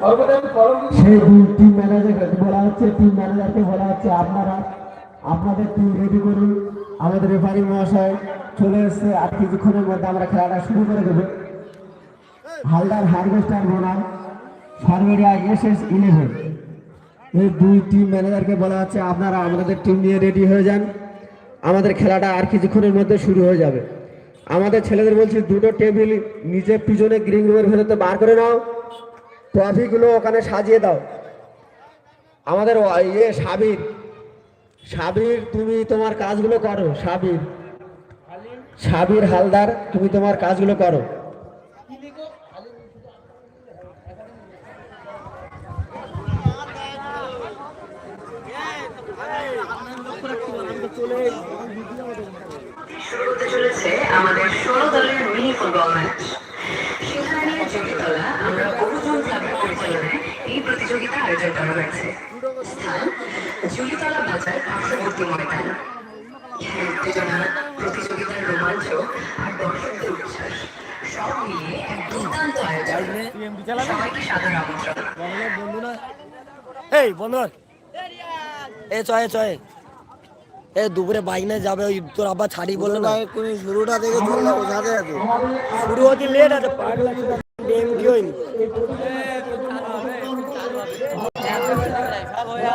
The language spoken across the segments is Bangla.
সেই টিম ম্যানেজারকে বলা হচ্ছে টিম ম্যানেজারকে বলা হচ্ছে, আপনারা, আপনাদের টিম রেডি করুন আমাদের রেফারি মহাশয় চলে এসছে। আর কিছুক্ষণের মধ্যে আমরা খেলাটা শুরু করে দেবো। হালদার হারভেস্টার বোনাম সার্ভেরিয়া এস এস ইলেভেন এই দুই টিম ম্যানেজারকে বলা হচ্ছে, আপনারা আমাদের টিম নিয়ে রেডি হয়ে যান। আমাদের খেলাটা আর কিছুক্ষণের মধ্যে শুরু হয়ে যাবে। আমাদের ছেলেদের বলছি, দুটো টেবিল নিচে পিছনে গ্রিন রুমের ভেতরে বার করে নাও। ট্রফিগুলো ওখানে সাজিয়ে দাও। আমাদের ইয়ে সাবির। সাবির, তুমি তোমার কাজগুলো করো, সাবির। সাবির হালদার, তুমি তোমার কাজগুলো করো। আমাদের ষোলো দলের মিনি ফুটবল ম্যাচ। প্রতিযোগিতা আয়োজন করা হয়েছে স্থান জুলিতলা বাজার পার্শ্ববর্তী ময়দান। উত্তেজনা প্রতিযোগিতার রোমাঞ্চ আর দর্শকদের উচ্ছ্বাস সব মিলিয়ে এক দুর্দান্ত আয়োজন। সবাইকে সাদর আমন্ত্রণ। এই বন্ধু এ চয়ে চয়ে। এ দুপুরে বাইক নিয়ে যাবে ওই তোর আব্বা ছাড়ি বলল না? শুরুটা শুরু হতে লেট আছে পাগলা গেম কি হয়নি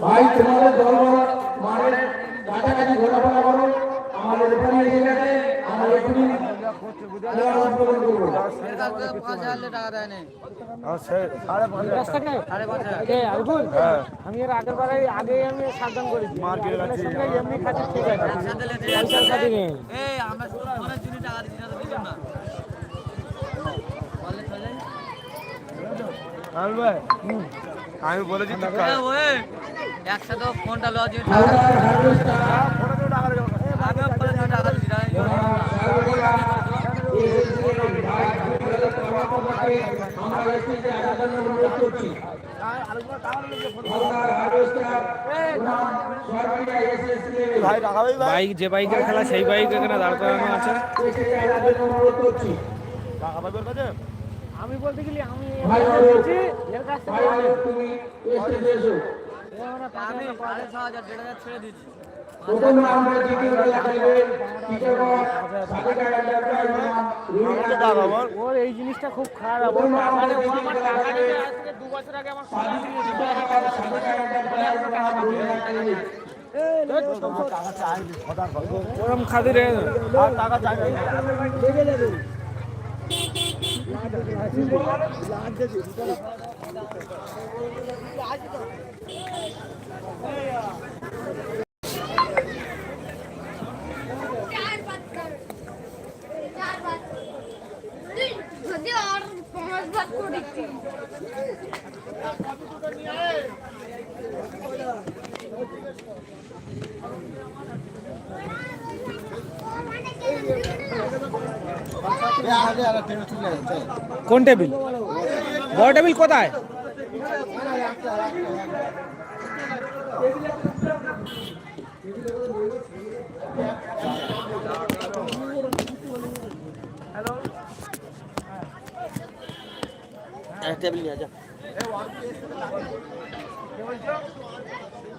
ভাই তোমাদের দল মারের কাছাকাছি ঘোরাফেরা করো আমাদের এখানে এসে গেছে করব আমি এর আগের বারে আগে আমি সাবধান করেছি এমনি খাচ্ছি ঠিক আছে পয়সার সাথে নেই আমি বলেছি একসাথে ফোনটা লজ হালদার হারভেস্টার আগে পরে টাকা দিছি আমরা এসেছি আসার অনুরোধ করছি হালদার হারভেস্টার সরকারি এসএসসি ভাই টাকাবি ভাই বাইক যে বাইকের খেলা সেই বাইক এখানে দাঁড় করানো আছে। টাকা পাবি কাছে? আমি বলতে গেলি আমি এর কাছ ভাই তুমি এসে এসো আমি ছ হাজার দেড় হাজার ছেড়ে দিচ্ছি প্রথম রাউন্ডে টাকা ওর এই জিনিসটা খুব খারাপ ওর মানে ও আমার টাকা দিতে আজ দু বছর আগে আমার সব কিছু ওরম খাদি রে আর টাকা চাই ভাত কর কোন টেবিল? বড় টেবিল কোথায়? টেবিল নিয়ে যা।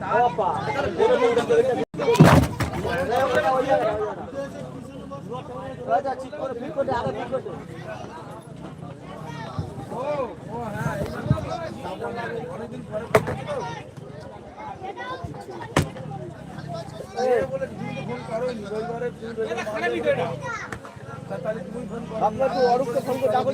না। ওই আচ্ছা ঠিক করে ঠিক করে আগে ঠিক করে আপনার ফোন করে ডাকো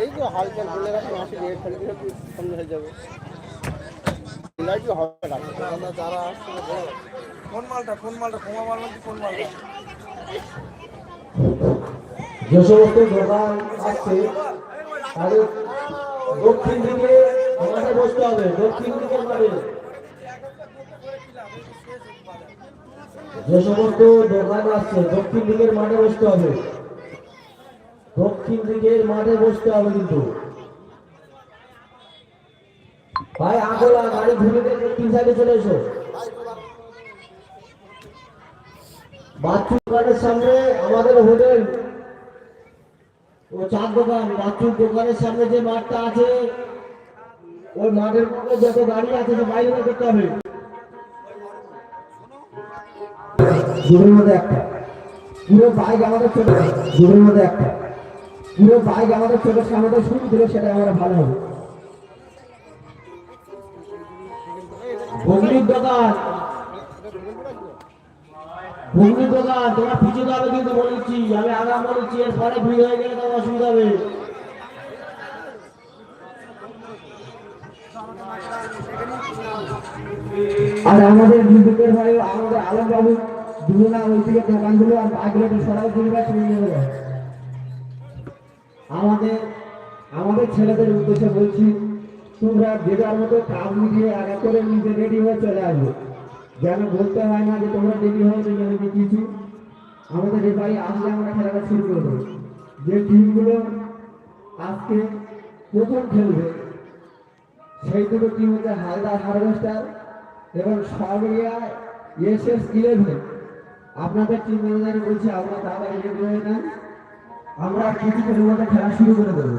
এই তো বলে সামনে হয়ে যাবে লাইটও হবে না যারা আসছে কোন মালটা কোন মালটা কোমা মাল নাকি কোন মালটা যে সমস্ত দোকান আছে, তাদের দক্ষিণ দিকে বসতে হবে, দক্ষিণ দিকে মানে যে সমস্ত দোকান আছে, দক্ষিণ দিকের মাঠে বসতে হবে। দক্ষিণ দিকের মাঠে বসতে হবে কিন্তু। ভাই আগোলা গাড়ি ঘুরে দক্ষিণ সাইডে চলে এসো। বাথরুম দোকানের সামনে আমাদের হোটেল ও চার দোকান। বাথরুম দোকানের সামনে যে মাঠটা আছে, ওই মাঠের মধ্যে যত গাড়ি আছে, সব বাইরে করতে হবে। দুটোর মধ্যে একটা। পুরো বাইক আমাদের ছোট। দুটোর মধ্যে একটা। পুরো বাইক আমাদের ছোট সামনে শুরু দিলে সেটা আমরা ভালো হবে। বগলির দোকান বগলির দোকান তোমার পিছু যাবে কিন্তু বলেছি। আমি আগাম বলেছি এরপরে ভিড় হয়ে গেলে তোমার অসুবিধা হবে। আর আমাদের বিদ্যুতের ভাই, আমাদের আলম বাবু দুজনা ওই থেকে দোকানগুলো আর আগগুলো সরাই দিলে চলে যাবে। আমাদের আমাদের ছেলেদের উদ্দেশ্যে বলছি, তোমরা যে যার মতো কাজ মিটিয়ে আগে করে নিজে রেডি হয়ে চলে আসবে। যেন বলতে হয় না যে তোমরা রেডি হয়ে চলে কিছু। আমাদের বাড়ি আসলে আমরা খেলাটা শুরু করে দেবো। যে টিমগুলো আজকে প্রথম খেলবে সেই দুটো টিম হচ্ছে হালদার হারভেস্টার এবং সরবেরিয়া এস এস ইলেভেন। আপনাদের টিম ম্যানেজারে বলছি, আমরা তাড়াতাড়ি রেডি হয়ে না আমরা কিছুক্ষণের মধ্যে খেলা শুরু করে দেবো।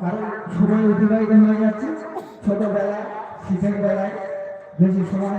কারণ সময় অতিবাহিত হয়ে যাচ্ছে। ছোটবেলায়, শীতের বেলায় বেশি সময়